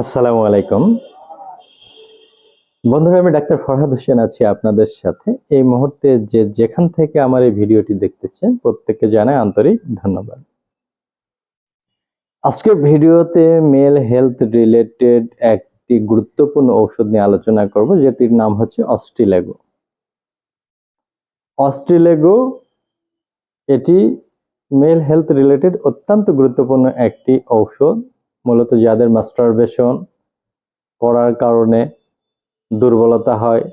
আসসালামু আলাইকুম। বন্ধুরা, আমি ডাক্তার ফরহাদ হোসেন আছি আপনাদের সাথে। এই মুহূর্তে যে যেখান থেকে আমার এই ভিডিওটি দেখতেছেন, প্রত্যেককে জানাই আন্তরিক ধন্যবাদ। আজকের ভিডিওতে মেল হেলথ রিলেটেড একটি গুরুত্বপূর্ণ ঔষধ নিয়ে আলোচনা করব, যেটির নাম হচ্ছে অস্ট্রিলেগো অস্ট্রিলেগো এটি মেল হেলথ রিলেটেড অত্যন্ত গুরুত্বপূর্ণ একটি ঔষধ। মূলত যাদের মাস্টারবেশন করার কারণে দুর্বলতা হয়,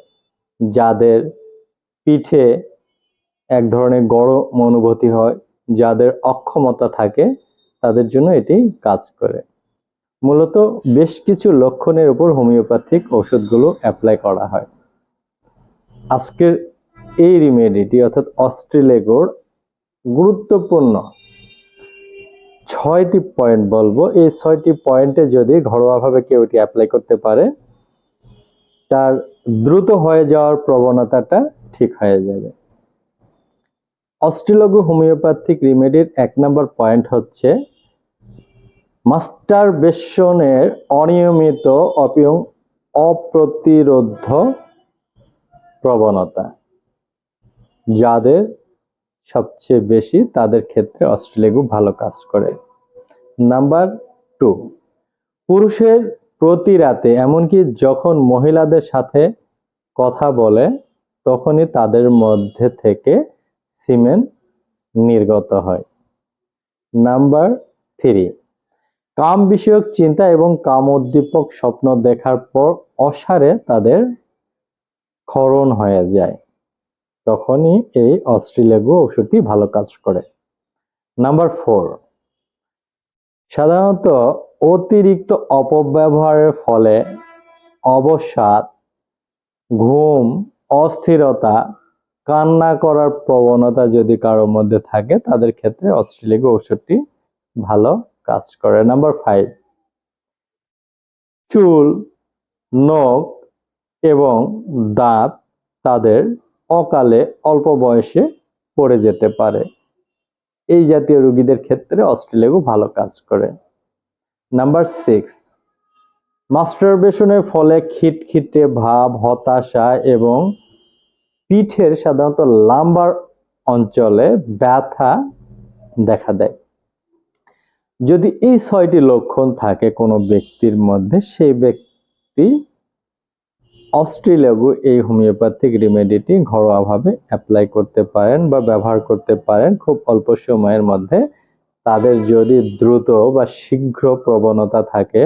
যাদের পিঠে এক ধরনের গরম অনুভূতি হয়, যাদের অক্ষমতা থাকে, তাদের জন্য এটি কাজ করে। মূলত বেশ কিছু লক্ষণের উপর হোমিওপ্যাথিক ওষুধগুলো অ্যাপ্লাই করা হয়। আজকের এই রিমেডিটি অর্থাৎ অস্ট্রেলেগোর গুরুত্বপূর্ণ ছয়টি পয়েন্ট বলব। এই ছয়টি পয়েন্টে যদি ঘরোয়াভাবে কেউ এটি অ্যাপ্লাই করতে পারে, তার দ্রুত হয়ে যাওয়ার প্রবণতাটা ঠিক হয়ে যাবে। অস্ট্রেলগো হোমিওপ্যাথিক রিমেডির এক নম্বর পয়েন্ট হচ্ছে মাস্টার বেশনের অনিয়মিত এবং অপ্রতিরোধ প্রবণতা। যাদের সবচেয়ে বেশি তাদের ক্ষেত্রে অস্ট্রেলেগু ভালো কাজ করে। নাম্বার টু, পুরুষের প্রতি রাতে এমনকি যখন মহিলাদের সাথে কথা বলে, তখনই তাদের মধ্যে থেকে সিমেন নির্গত হয়। নাম্বার থ্রি, কাম বিষয়ক চিন্তা এবং কাম উদ্দীপক স্বপ্ন দেখার পর অসারে তাদের ক্ষরণ হয়ে যায়। তখনই এই অস্ট্রেলেগো ওষুধটি ভালো কাজ করে। নাম্বার ফোর, সাধারণত অতিরিক্ত অপব্যবহারের ফলে অবসাদ, ঘুম, অস্থিরতা, কান্না করার প্রবণতা যদি কারোর মধ্যে থাকে, তাদের ক্ষেত্রে অস্ট্রেলিগো ওষুধটি ভালো কাজ করে। নাম্বার ফাইভ, চুল, নখ এবং দাঁত তাদের অকালে অল্প বয়সে পড়ে যেতে পারে। এই জাতীয় রোগীদের ক্ষেত্রে অস্ট্রেলেগো ভালো কাজ করে। নাম্বার সিক্স, মাস্টারবেশনের ফলে খিটখিটে ভাব, হতাশা এবং পিঠের সাধারণত লাম্বার অঞ্চলে ব্যথা দেখা দেয়। যদি এই ছয়টি লক্ষণ থাকে কোনো ব্যক্তির মধ্যে, সেই ব্যক্তি অস্ট্রেলেগু এই হোমিওপ্যাথিক রেমেডিটি ঘরোয়াভাবে অ্যাপ্লাই করতে পারেন বা ব্যবহার করতে পারেন খুব অল্প সময়ের মধ্যে। তাদের যদি দ্রুত বা শীঘ্র প্রবণতা থাকে,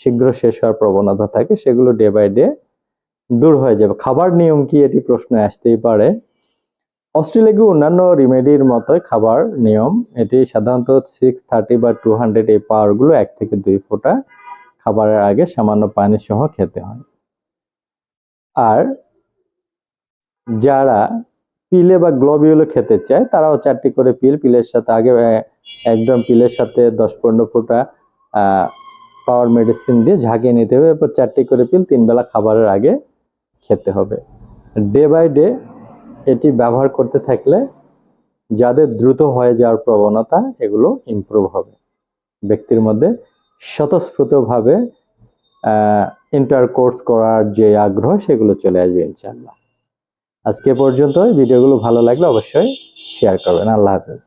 শীঘ্র শেষ হওয়ার প্রবণতা থাকে, সেগুলো ডে বাই ডে দূর হয়ে যাবে। খাবার নিয়ম কি? এটি প্রশ্ন আসতেই পারে। অস্ট্রেলিয়া অন্যান্য রিমেডির মতো খাবার নিয়ম। এটি সাধারণত সিক্স থার্টি বা টু হান্ড্রেড এই পাওয়ারগুলো এক থেকে দুই ফোঁটা খাবারের আগে সামান্য পানি সহ খেতে হয়। আর যারা পিলে বা গ্লোবিউলো খেতে চায়, তারাও চারটি করে পিল, পিলের সাথে আগে একদম পিলের সাথে দশ পনেরো ফোঁটা পাওয়ার মেডিসিন দিয়ে ঝাঁকিয়ে নিতে হবে। এরপর চারটি করে পিল তিন বেলা খাবারের আগে খেতে হবে। ডে বাই ডে এটি ব্যবহার করতে থাকলে যাদের দ্রুত হয়ে যাওয়ার প্রবণতা, এগুলো ইমপ্রুভ হবে। ব্যক্তির মধ্যে স্বতঃস্ফূর্তভাবে ইন্টারকোর্স করার যে আগ্রহ, সেগুলো চলে আসবে ইনশাল্লাহ আজকে পর্যন্ত ভিডিওগুলো ভালো লাগলে অবশ্যই শেয়ার করবেন। আল্লাহ হাফেজ।